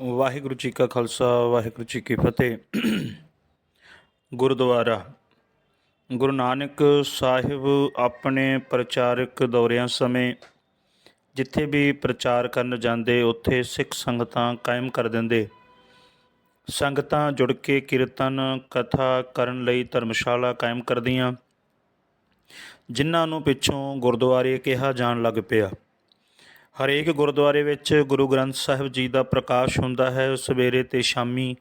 ਵਾਹਿਗੁਰੂ ਜੀ ਕਾ ਖਾਲਸਾ, ਵਾਹਿਗੁਰੂ ਜੀ ਕੀ ਫਤਿਹ। ਗੁਰਦੁਆਰਾ, ਗੁਰੂ ਨਾਨਕ ਸਾਹਿਬ ਆਪਣੇ ਪ੍ਰਚਾਰਕ ਦੌਰਿਆਂ ਸਮੇਂ ਜਿੱਥੇ ਵੀ ਪ੍ਰਚਾਰ ਕਰਨ ਜਾਂਦੇ, ਉੱਥੇ ਸਿੱਖ ਸੰਗਤਾਂ ਕਾਇਮ ਕਰ ਦਿੰਦੇ। ਸੰਗਤਾਂ ਜੁੜ ਕੇ ਕੀਰਤਨ, ਕਥਾ ਕਰਨ ਲਈ ਧਰਮਸ਼ਾਲਾ ਕਾਇਮ ਕਰਦੀਆਂ, ਜਿਨ੍ਹਾਂ ਨੂੰ ਪਿੱਛੋਂ ਗੁਰਦੁਆਰੇ ਕਿਹਾ ਜਾਣ ਲੱਗ ਪਿਆ। ਹਰੇਕ ਗੁਰਦੁਆਰੇ ਵਿੱਚ ਗੁਰੂ ਗ੍ਰੰਥ ਸਾਹਿਬ ਜੀ ਦਾ ਪ੍ਰਕਾਸ਼ ਹੁੰਦਾ ਹੈ। ਸਵੇਰੇ ਤੇ ਸ਼ਾਮੀ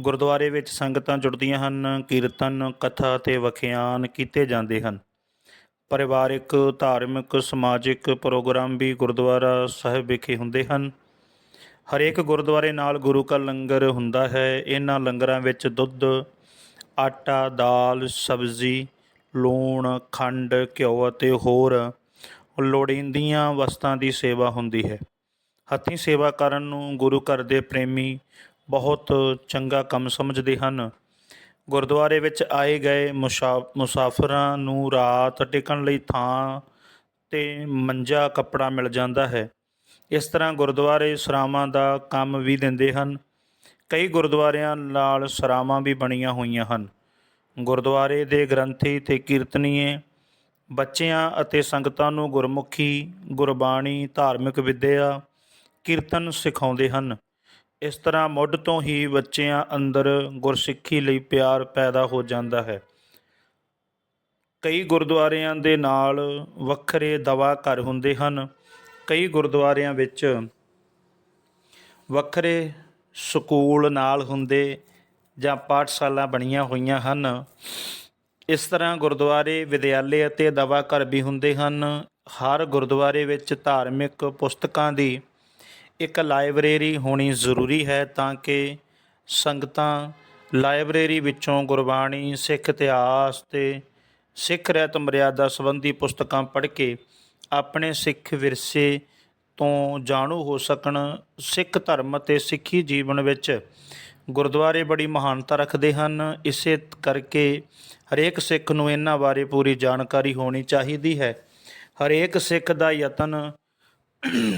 ਗੁਰਦੁਆਰੇ ਵਿੱਚ ਸੰਗਤਾਂ ਜੁੜਦੀਆਂ ਹਨ, ਕੀਰਤਨ, ਕਥਾ ਤੇ ਵਖਿਆਨ ਕੀਤੇ ਜਾਂਦੇ ਹਨ। ਪਰਿਵਾਰਿਕ, ਧਾਰਮਿਕ, ਸਮਾਜਿਕ ਪ੍ਰੋਗਰਾਮ ਵੀ ਗੁਰਦੁਆਰਾ ਸਾਹਿਬ ਵਿਖੇ ਹੁੰਦੇ ਹਨ। ਹਰੇਕ ਗੁਰਦੁਆਰੇ ਨਾਲ ਗੁਰੂ ਕਾ ਲੰਗਰ ਹੁੰਦਾ ਹੈ। ਇਹਨਾਂ ਲੰਗਰਾਂ ਵਿੱਚ ਦੁੱਧ, ਆਟਾ, ਦਾਲ, ਸਬਜ਼ੀ, ਲੂਣ, ਖੰਡ, ਘਿਓ ਅਤੇ ਹੋਰ ਲੋੜੀਂਦੀਆਂ ਵਸਤਾਂ ਦੀ ਸੇਵਾ ਹੁੰਦੀ ਹੈ। ਹੱਥੀਂ ਸੇਵਾ ਕਰਨ ਨੂੰ ਗੁਰੂ ਘਰ ਦੇ ਪ੍ਰੇਮੀ ਬਹੁਤ ਚੰਗਾ ਕੰਮ ਸਮਝਦੇ ਹਨ। ਗੁਰਦੁਆਰੇ ਵਿੱਚ ਆਏ ਗਏ ਮੁਸ਼ਾ, ਮੁਸਾਫਰਾਂ ਨੂੰ ਰਾਤ ਟਿਕਣ ਲਈ ਥਾਂ ਤੇ ਮੰਜਾ ਕੱਪੜਾ ਮਿਲ ਜਾਂਦਾ ਹੈ। ਇਸ ਤਰ੍ਹਾਂ ਗੁਰਦੁਆਰੇ ਸਰਾਵਾਂ ਦਾ ਕੰਮ ਵੀ ਦਿੰਦੇ ਹਨ। ਕਈ ਗੁਰਦੁਆਰਿਆਂ ਨਾਲ ਸਰਾਵਾਂ ਵੀ ਬਣੀਆਂ ਹੋਈਆਂ ਹਨ। ਗੁਰਦੁਆਰੇ ਦੇ ਗ੍ਰੰਥੀ ਤੇ ਕੀਰਤਨੀਏ ਬੱਚਿਆਂ ਅਤੇ ਸੰਗਤਾਂ ਨੂੰ ਗੁਰਮੁਖੀ, ਗੁਰਬਾਣੀ, ਧਾਰਮਿਕ ਵਿੱਦਿਆ, ਕੀਰਤਨ ਸਿਖਾਉਂਦੇ ਹਨ। ਇਸ ਤਰ੍ਹਾਂ ਮੁੱਢ ਤੋਂ ਹੀ ਬੱਚਿਆਂ ਅੰਦਰ ਗੁਰਸਿੱਖੀ ਲਈ ਪਿਆਰ ਪੈਦਾ ਹੋ ਜਾਂਦਾ ਹੈ। ਕਈ ਗੁਰਦੁਆਰਿਆਂ ਦੇ ਨਾਲ ਵੱਖਰੇ ਦਵਾ ਘਰ ਹੁੰਦੇ ਹਨ। ਕਈ ਗੁਰਦੁਆਰਿਆਂ ਵਿੱਚ ਵੱਖਰੇ ਸਕੂਲ ਨਾਲ ਹੁੰਦੇ ਜਾਂ ਪਾਠਸ਼ਾਲਾ ਬਣੀਆਂ ਹੋਈਆਂ ਹਨ। ਇਸ ਤਰ੍ਹਾਂ ਗੁਰਦੁਆਰੇ, ਵਿਦਿਆਲੇ ਅਤੇ ਦਵਾ ਘਰ ਵੀ ਹੁੰਦੇ ਹਨ। ਹਰ ਗੁਰਦੁਆਰੇ ਵਿੱਚ ਧਾਰਮਿਕ ਪੁਸਤਕਾਂ ਦੀ ਇੱਕ ਲਾਇਬ੍ਰੇਰੀ ਹੋਣੀ ਜ਼ਰੂਰੀ ਹੈ ਤਾਂ ਕਿ ਸੰਗਤਾਂ ਲਾਇਬ੍ਰੇਰੀ ਵਿੱਚੋਂ ਗੁਰਬਾਣੀ, ਸਿੱਖ ਇਤਿਹਾਸ ਤੇ ਸਿੱਖ ਰਹਿਤ ਮਰਿਆਦਾ ਸੰਬੰਧੀ ਪੁਸਤਕਾਂ ਪੜ੍ਹ ਕੇ ਆਪਣੇ ਸਿੱਖ ਵਿਰਸੇ ਤੋਂ ਜਾਣੂ ਹੋ ਸਕਣ। ਸਿੱਖ ਧਰਮ ਅਤੇ ਸਿੱਖੀ ਜੀਵਨ ਵਿੱਚ ਗੁਰਦੁਆਰੇ ਬੜੀ ਮਹਾਨਤਾ ਰੱਖਦੇ ਹਨ। ਇਸੇ ਕਰਕੇ ਹਰੇਕ ਸਿੱਖ ਨੂੰ ਇਹਨਾਂ ਬਾਰੇ ਪੂਰੀ ਜਾਣਕਾਰੀ ਹੋਣੀ ਚਾਹੀਦੀ ਹੈ। ਹਰੇਕ ਸਿੱਖ ਦਾ ਯਤਨ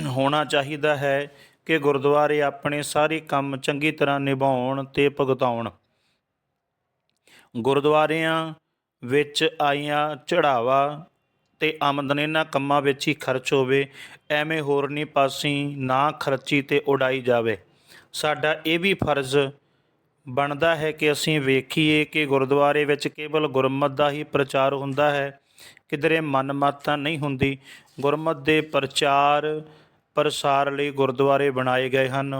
ਹੋਣਾ ਚਾਹੀਦਾ ਹੈ ਕਿ ਗੁਰਦੁਆਰੇ ਆਪਣੇ ਸਾਰੇ ਕੰਮ ਚੰਗੀ ਤਰ੍ਹਾਂ ਨਿਭਾਉਣ ਤੇ ਭੁਗਤਾਉਣ। ਗੁਰਦੁਆਰਿਆਂ ਵਿੱਚ ਆਈਆਂ ਚੜਾਵਾ ਤੇ ਆਮਦਨ ਇਹਨਾਂ ਕੰਮਾਂ ਵਿੱਚ ਹੀ ਖਰਚ ਹੋਵੇ, ਐਵੇਂ ਹੋਰਨੀ ਪਾਸੀ ਨਾ ਖਰਚੀ ਤੇ ਉਡਾਈ ਜਾਵੇ। ਸਾਡਾ ਇਹ ਵੀ ਫਰਜ਼ ਬਣਦਾ ਹੈ ਕਿ ਅਸੀਂ ਵੇਖੀਏ ਕਿ ਗੁਰਦੁਆਰੇ ਵਿੱਚ ਕੇਵਲ ਗੁਰਮਤ ਦਾ ਹੀ ਪ੍ਰਚਾਰ ਹੁੰਦਾ ਹੈ, ਕਿਧਰੇ ਮਨਮਤਾਂ ਨਹੀਂ ਹੁੰਦੀ। ਗੁਰਮਤ ਦੇ ਪ੍ਰਚਾਰ ਪ੍ਰਸਾਰ ਲਈ ਗੁਰਦੁਆਰੇ ਬਣਾਏ ਗਏ ਹਨ।